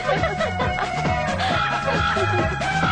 అరవింద్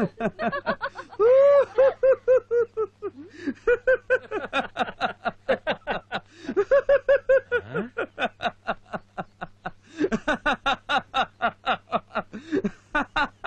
ఆపు. డేయ్,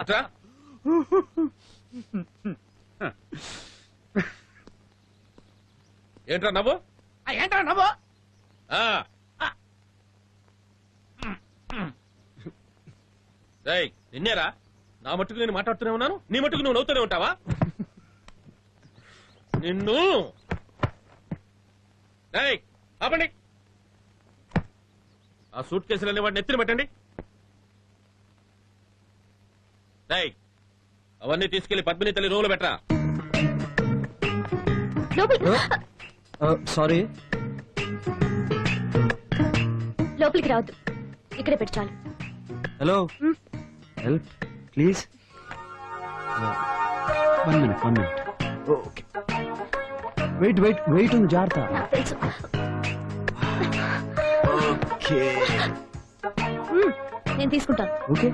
ఇట్రా. ఏంట్రా నవ్వు? ఆ, ఏంట్రా నవ్వు? ఆ. నిన్నేరా? నా మట్టుకు నేను మాట్లాడుతూనే ఉన్నాను? నీ మట్టుకు నువ్వు నవ్వుతూనే ఉంటావా? నిన్ను. ఆపండి. ఆ సూట్ కేసులన్నీ వాడిని ఎత్తిన పెట్టండి. డేయ్, అవన్నీ తీసుకెళ్ళి పద్మిని తల్లి రూములు పెట్టరా. లోపలికి సారీ. లోపలికి రావద్దు. ఇక్కడే పెట్టి చాలు. Hello. Help please. One minute one minute. Okay. Wait wait wait ఉంది జాగ్రత్త. నాకు తెలుసు. ఓకే. మ్మ్, నేను తీసుకుంటాను. ఓకే.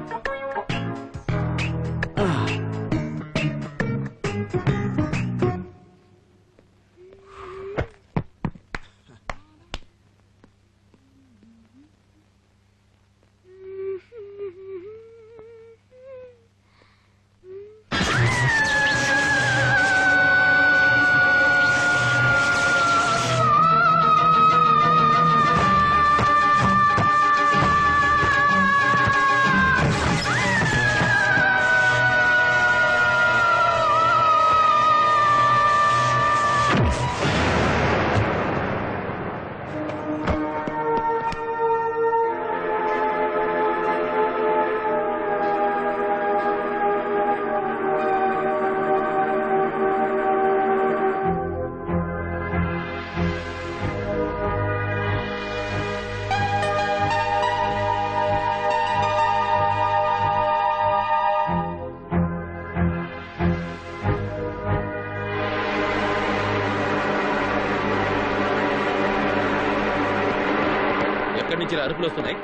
నుంచి అరుపులు వస్తున్నాయి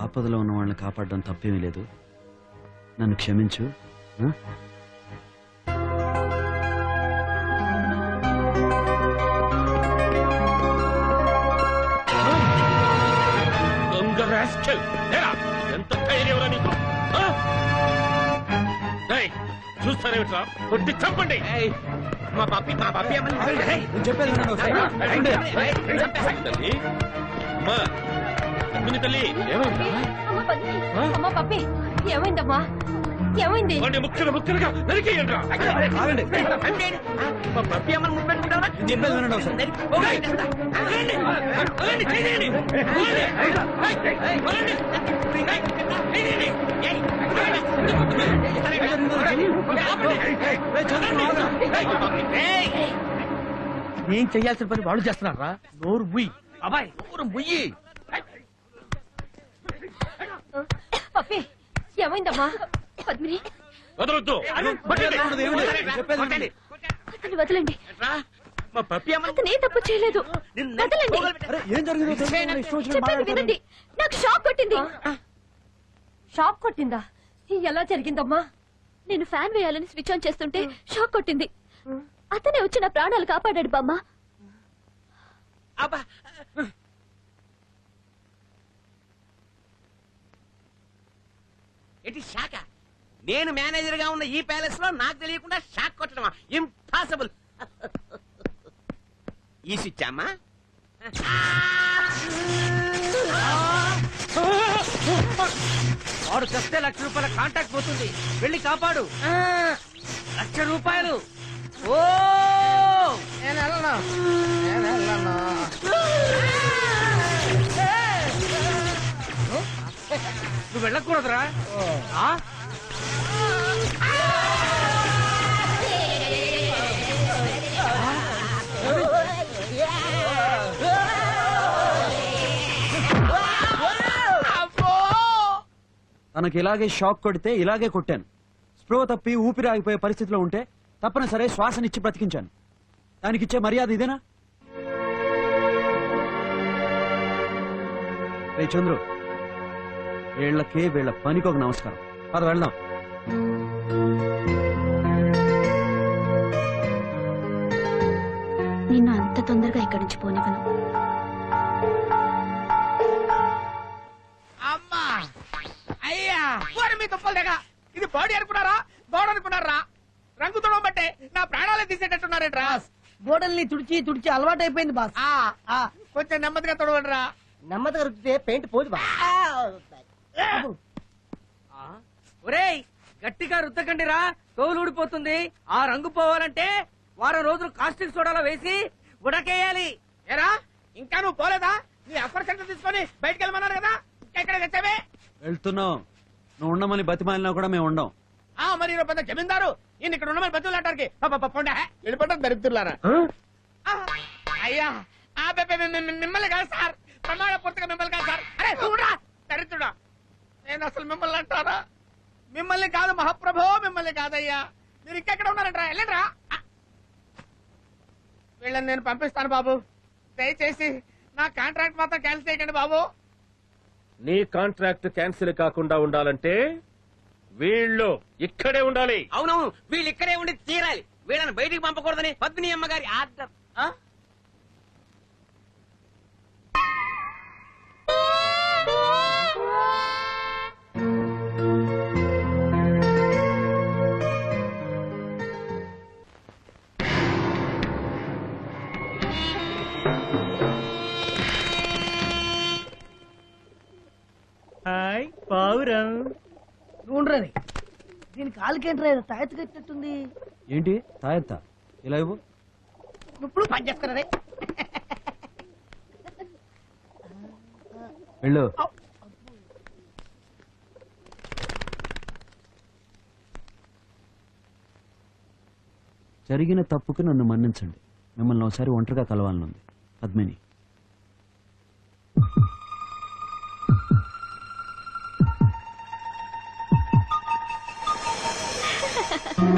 ఆపదలో ఉన్న వాళ్ళని కాపాడడం తప్పేమీ లేదు నన్ను క్షమించు ఆ? దొంగ rascal. ఏరా, ఎంత ధైర్యంరా నీకు ఆ? డేయ్, చూస్తారేమిట్రా కొట్టి చంపండి మా పప్పి మా పప్పి అమ్మని నేను చెప్పేది అమ్మా పద్మిని తల్లి ఏమైందా అమ్మ పప్పి ఏమైందమ్మా ఏమైంది ముక్కలు ముక్కలుగా పప్పి అమ్మని ముందు చెప్పేది వినండి ఒకసారి. ఏం చెయ్యాల్సిన పని వాళ్ళు చేస్తున్నారా నోరు ముయ్యి అబ్బాయి నోరు ముయ్యి. పప్పి ఏమైందమ్మా? పద్మిని. వదలొద్దు. ఏమిటి? చెప్పేది వినండి. అతన్ని వదలండి. మా పప్పి అమ్మని అతను ఏ తప్పు చేయలేదు. వదలండి. ఏం జరిగిందో చెప్పేది. వినండి. నాకు షాక్ కొట్టింది. షాక్ కొట్టిందా? ఎలా జరిగిందమ్మా? నేను ఫ్యాన్ వేయాలని స్విచ్ ఆన్ చేస్తుంటే షాక్ కొట్టింది. అతనే వచ్చి నా ప్రాణాలు కాపాడాడు బామ్మ. అబ్బా. ఎటి షాక? నేను మేనేజర్గా ఉన్న ఈ ప్యాలెస్లో నాకు తెలియకుండా షాక్ కొట్టడమా? ఇంపాసిబుల్ ఈ స్విచ్ అమ్మా? వాడు చస్తే లక్ష రూపాయల కాంటాక్ట్ పోతుంది. వెళ్ళి కాపాడు. లక్ష రూపాయలు. ఓ! నేను వెళ్ళను నేను వెళ్ళను నువ్వు వెళ్ళకూడదురా. ఆ? తనకి ఇలాగే షాక్ కొడితే ఇలాగే కొట్టాను. స్పృహ తప్పి ఊపిరి ఆగిపోయే పరిస్థితిలో ఉంటే తప్పనిసరి శ్వాసనిచ్చి బ్రతికించాను. దానికిచ్చే మర్యాద ఇదేనా? రే చంద్రు వీళ్ళకే వీళ్ళ పనికి ఒక నమస్కారం. పద వెళ్దాం. నిన్ను అంత తొందరగా ఇక్కడి నుంచి పోనివ్వను. అమ్మా! అయ్యా! ఓరి మీ తుప్పలు దగ్గ ఇది బాడీ అనుకున్నారా? గోడ అనుకున్నారా రంగు తుడవబట్టే నా ప్రాణాలే తీసేటట్టున్నారేట్రా? గోడల్ని తుడిచి తుడిచి అలవాటు అయిపోయింది బాస్. ఆ, ఆ, కొంచెం నెమ్మదిగా తుడవండిరా. నెమ్మదిగా రుద్దితే పెయింట్ పోదు బా ఒరేయ్ గట్టిగా రుద్దకండిరా. తోలు ఊడిపోతుంది. ఆ రంగు పోవాలంటే వారం రోజులు కాస్టిక్ సోడాలో వేసి ఉడకేయాలి. ఏరా ఇంకా నువ్వు పోలేదా? నీ అఫర్ సెంటర్ తీసుకొని బయటికి వెళ్ళమన్నారు కదా ఇంకా ఎక్కడ తెచ్చావే వెళ్తున్నాం. నువ్వు ఉండమని బతిమాలినా కూడా మేము ఉండం ఆ మరి ఈరోజు పెద్ద జమీందారు ఈయన ఇక్కడ ఉండమని బతులాటానికి వెళ్ళిపోతాం దరిద్రులారా. అయ్యా. ఆ మిమ్మల్ని కాదు సార్. ప్రమాణ పూర్తిగా మిమ్మల్ని కాదు సార్. అరే చూడరా. దరిద్రుడా. నేను అసలు మిమ్మల్ని అంటారా మిమ్మల్ని కాదు మహాప్రభో మిమ్మల్ని కాదయ్యా. మీరు ఇంకెక్కడ ఉన్నారంటరా? వెళ్ళండిరా. వీళ్ళని నేను పంపిస్తాను బాబు. దయచేసి నా కాంట్రాక్ట్ మాత్రం క్యాన్సిల్ చేయకండి బాబు. నీ కాంట్రాక్ట్ క్యాన్సిల్ కాకుండా ఉండాలంటే వీళ్ళు ఇక్కడే ఉండాలి. అవునవును వీళ్ళు ఇక్కడే ఉండి తీరాలి. వీళ్ళని బయటికి పంపకూడదని పద్మిని అమ్మగారి ఆర్డర్ తాయెత్తు కట్టినట్టుంది. ఏంటి? తాయెత్తా? ఇలా ఇవ్వు. ఇప్పుడు పని వెళ్ళు. జరిగిన తప్పుకి నన్ను మన్నించండి. మిమ్మల్ని ఒకసారి ఒంటరిగా కలవాలనుంది. పద్మిని. హాయ్ హాయ్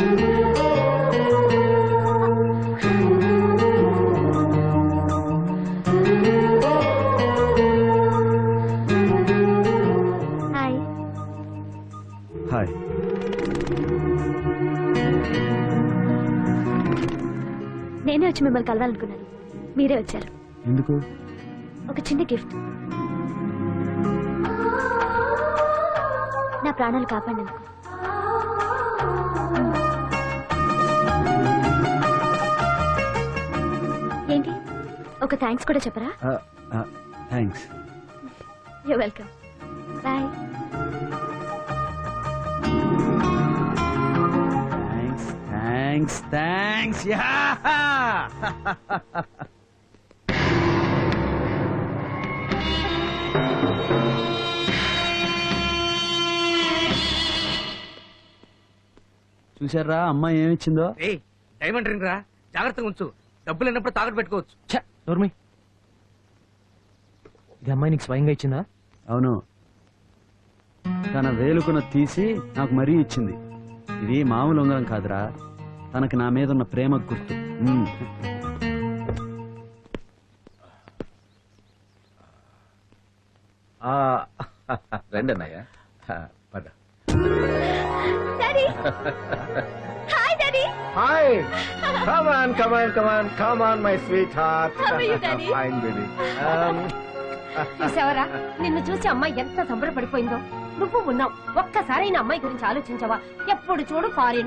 నేనే వచ్చి మిమ్మల్ని కలవాలనుకున్నాను. మీరే వచ్చారు. ఎందుకు? ఒక చిన్న గిఫ్ట్. నా ప్రాణాలు కాపాడినందుకు. ఒక థ్యాంక్స్ కూడా చెప్పరా? Thanks you welcome boy thanks thanks thanks yeah చూసారా అమ్మాయి ఏమిచ్చిందో? ఏయ్ డైమండ్ రింగ్ రా. జాగ్రత్తగా ఉంచు. డబ్బులు లేనప్పుడు తాకట్టు పెట్టుకోవచ్చు. నోర్మి ఇది అమ్మాయి నీకు స్వయంగా ఇచ్చిందా? అవును. తన వేలుకున తీసి నాకు మరీ ఇచ్చింది. ఇది మామూలు ఉంగరం కాదురా. తనకి నా మీద ఉన్న ప్రేమ గుర్తు. రండి అన్నయ్య పద. Daddy come on come on come on come on my sweetheart How are you, Daddy? Fine baby చూసావరా? నిన్ను చూసి అమ్మాయి ఎంత సంబరపడిపోయిందో? నువ్వు ఉన్నావు. ఒక్కసారి అమ్మాయి గురించి ఆలోచించవా? ఎప్పుడు చూడు ఫారిన్